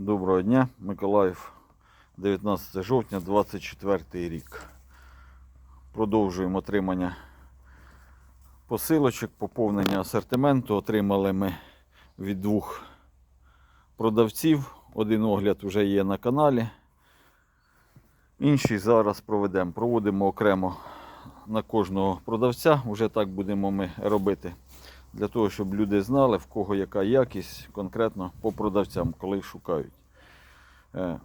Доброго дня, Миколаїв, 19 жовтня, 24 рік. Продовжуємо отримання посилочок, поповнення асортименту. Отримали ми від двох продавців. Один огляд вже є на каналі. Інший зараз проведемо. Проводимо окремо на кожного продавця. Уже так будемо ми робити. Для того, щоб люди знали, в кого яка якість конкретно по продавцям, коли шукають. Е,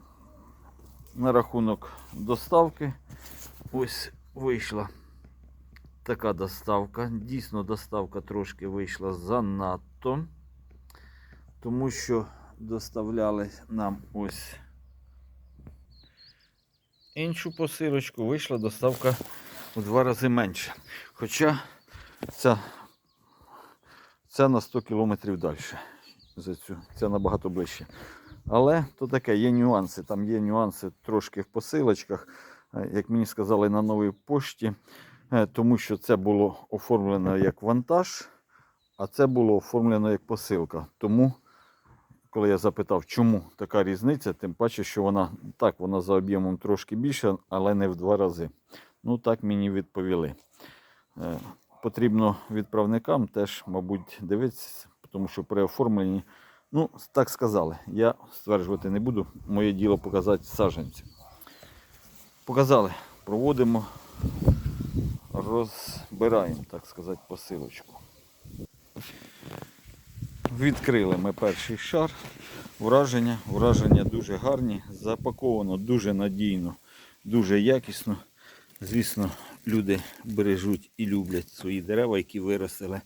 На рахунок доставки. Ось вийшла така доставка. Дійсно, доставка трошки вийшла занадто. Тому що доставляли нам ось іншу посилочку, вийшла доставка в два рази менше. Хоча ця це на 100 кілометрів далі. За цю. Це набагато ближче. Але то таке, є нюанси. Там є нюанси трошки в посилочках, е, як мені сказали на новій пошті, е, тому що це було оформлено як вантаж, а це було оформлено як посилка. Тому, коли я запитав, чому така різниця, тим паче, що вона так, вона за об'ємом трошки більша, але не в два рази. Ну так мені відповіли. Потрібно відправникам теж, мабуть, дивитися, тому що при оформленні, ну, так сказали, я стверджувати не буду, моє діло показати саджанці. Показали, проводимо, розбираємо, так сказати, посилочку. Відкрили ми перший шар. Враження, враження дуже гарні, запаковано дуже надійно, дуже якісно. Звісно, люди бережуть і люблять свої дерева, які виростили.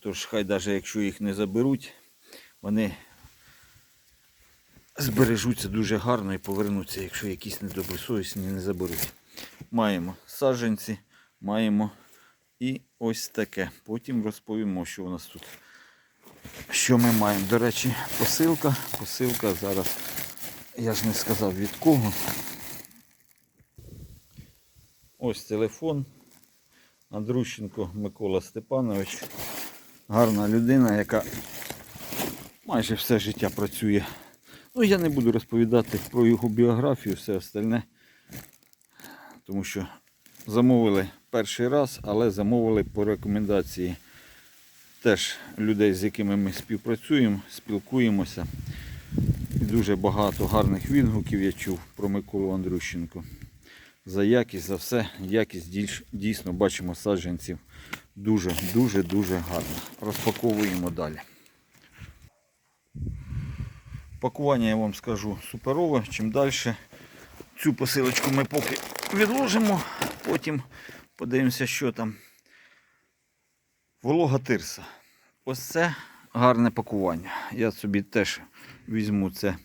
Тож хай навіть якщо їх не заберуть, вони збережуться дуже гарно і повернуться, якщо якісь недобросовісні не заберуть. Маємо саджанці, маємо і ось таке. Потім розповімо, що у нас тут. Що ми маємо? До речі, посилка. Посилка зараз, я ж не сказав від кого. Ось телефон. Андрущенко Микола Степанович. Гарна людина, яка майже все життя працює. Ну, я не буду розповідати про його біографію, все остальне. Тому що замовили перший раз, але замовили по рекомендації теж людей, з якими ми співпрацюємо, спілкуємося. І дуже багато гарних відгуків я чув про Миколу Андрющенко за якість, за все. Якість дійсно бачимо саджанців дуже-дуже дуже гарно. Розпаковуємо далі. Пакування я вам скажу суперове. Чим далі цю посилочку ми поки відложимо, потім подивимося, що там. Волога тирса. Ось це гарне пакування. Я собі теж візьму це.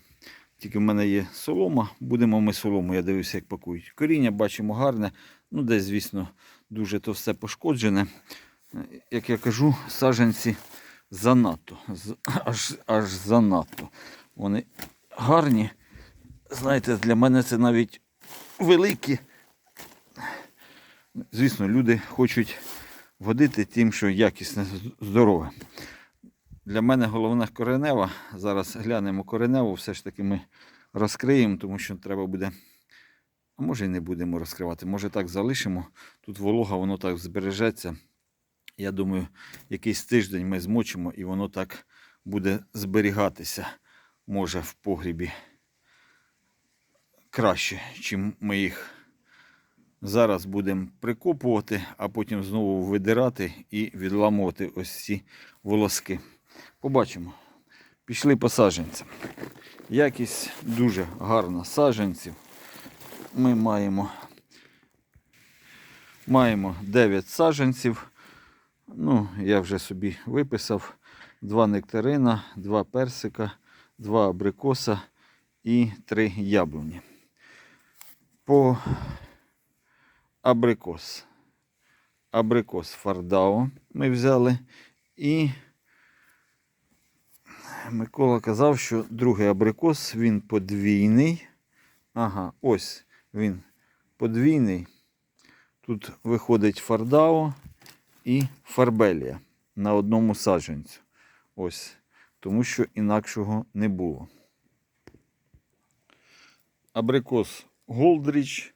Тільки в мене є солома, будемо ми солому, я дивився, як пакують. Коріння бачимо гарне, ну десь, звісно, дуже то все пошкоджене. Як я кажу, саджанці занадто, аж, аж занадто. Вони гарні. Знаєте, для мене це навіть великі. Звісно, люди хочуть водити тим, що якісне, здорове. Для мене головна коренева. Зараз глянемо кореневу, все ж таки ми розкриємо, тому що треба буде. А може і не будемо розкривати. Може так залишимо. Тут волога, воно так збережеться. Я думаю, якийсь тиждень ми змочимо і воно так буде зберігатися. Може в погрібі краще, чим ми їх зараз будемо прикопувати, а потім знову видирати і відламувати ось ці волоски. Побачимо. Пішли по саджанцям. Якість дуже гарна саджанців. Ми маємо, маємо 9 саджанців. Ну, я вже собі виписав два нектарина, два персика, два абрикоса і три яблуні. По абрикос. Абрикос Фардао ми взяли і Микола казав, що другий абрикос він подвійний. Ага, ось він подвійний. Тут виходить фардао і фарбелія на одному саджанцю. Ось. Тому що інакшого не було. абрикос Голдріч.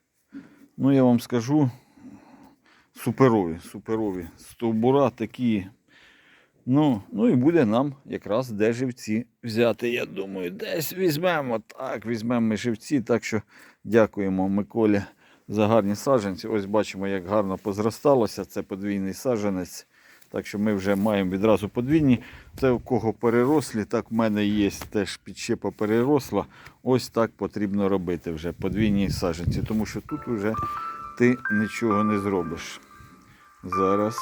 Ну, я вам скажу, суперові, суперові. Стовбура такі. Ну, ну і буде нам якраз де живці взяти. Я думаю, десь візьмемо. Так, візьмемо живці. Так що дякуємо Миколі за гарні саджанці. Ось бачимо, як гарно позросталося. Це подвійний саджанець. Так що ми вже маємо відразу подвійні. Це у кого перерослі, так в мене є теж підщепа переросла. Ось так потрібно робити вже подвійні саджанці, тому що тут вже ти нічого не зробиш. Зараз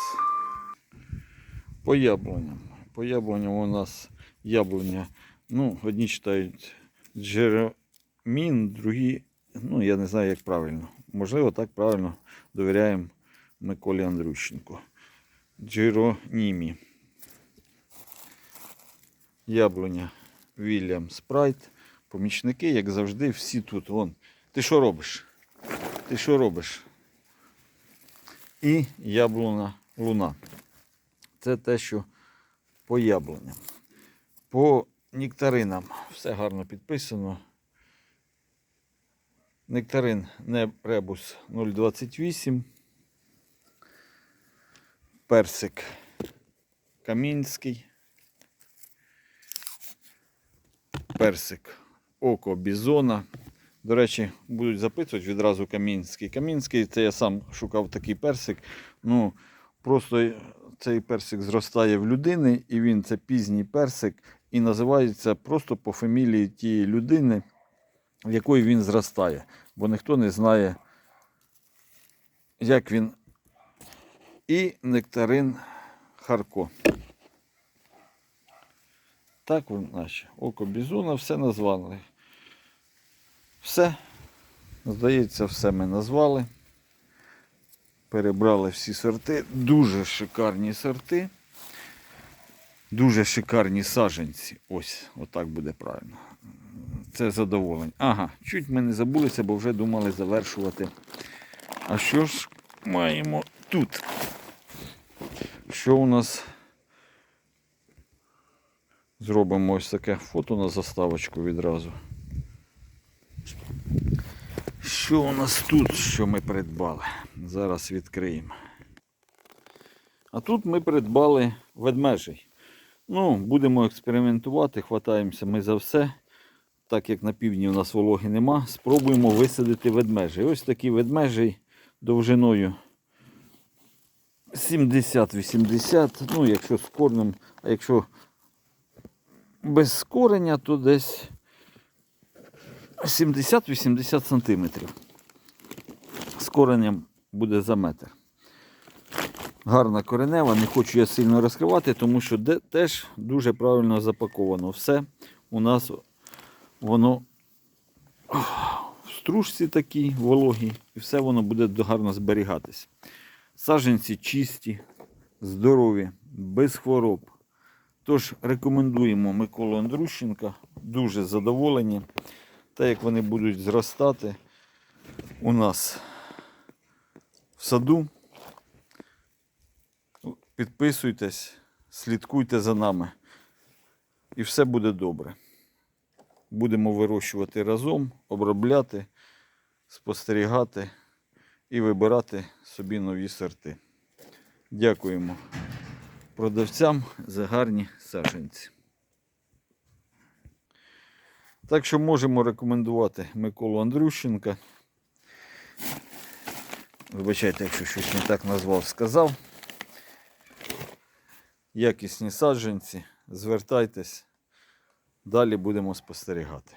по яблуням. По яблуням у нас яблуня. Ну, одні читають Джеромін, другі, ну я не знаю, як правильно. Можливо, так правильно довіряємо Миколі Андрющенку. Джеронімі. Яблуня Вільям Спрайт. Помічники, як завжди, всі тут. Вон. Ти що робиш? Ти що робиш? І яблуна луна. Це те, що по яблуням. По нектаринам все гарно підписано. Нектарин Небребус 028. Персик Камінський. Персик Око Бізона. До речі, будуть запитувати відразу Камінський. Камінський це я сам шукав такий персик. Ну, просто цей персик зростає в людини, і він це пізній персик, і називається просто по фамілії тієї людини, в якої він зростає. Бо ніхто не знає, як він. І нектарин Харко. Так, ви, наче, око бізуна, все назвали. Все. Здається, все ми назвали. Перебрали всі сорти. Дуже шикарні сорти. Дуже шикарні саженці. Ось, отак буде правильно. Це задоволення. Ага, чуть ми не забулися, бо вже думали завершувати. А що ж маємо тут? Що у нас? Зробимо ось таке фото на заставочку відразу. Що у нас тут, що ми придбали? Зараз відкриємо. А тут ми придбали ведмежий. Ну, будемо експериментувати, хватаємося ми за все. Так як на півдні у нас вологи нема, спробуємо висадити ведмежий. Ось такий ведмежий довжиною 70-80, ну, якщо з корнем, а якщо без кореня, то десь 70-80 сантиметрів. З коренем буде за метр. Гарна коренева, не хочу я сильно розкривати, тому що де, теж дуже правильно запаковано. Все у нас воно в стружці такій вологій, і все воно буде гарно зберігатись. Саджанці чисті, здорові, без хвороб. Тож рекомендуємо Миколу Андрущенка, дуже задоволені. Та як вони будуть зростати у нас в саду. Підписуйтесь, слідкуйте за нами. І все буде добре. Будемо вирощувати разом, обробляти, спостерігати і вибирати собі нові сорти. Дякуємо продавцям за гарні саджанці. Так що можемо рекомендувати Миколу Андрющенка. Вибачайте, якщо щось не так назвав, сказав. Якісні саджанці, звертайтесь, далі будемо спостерігати.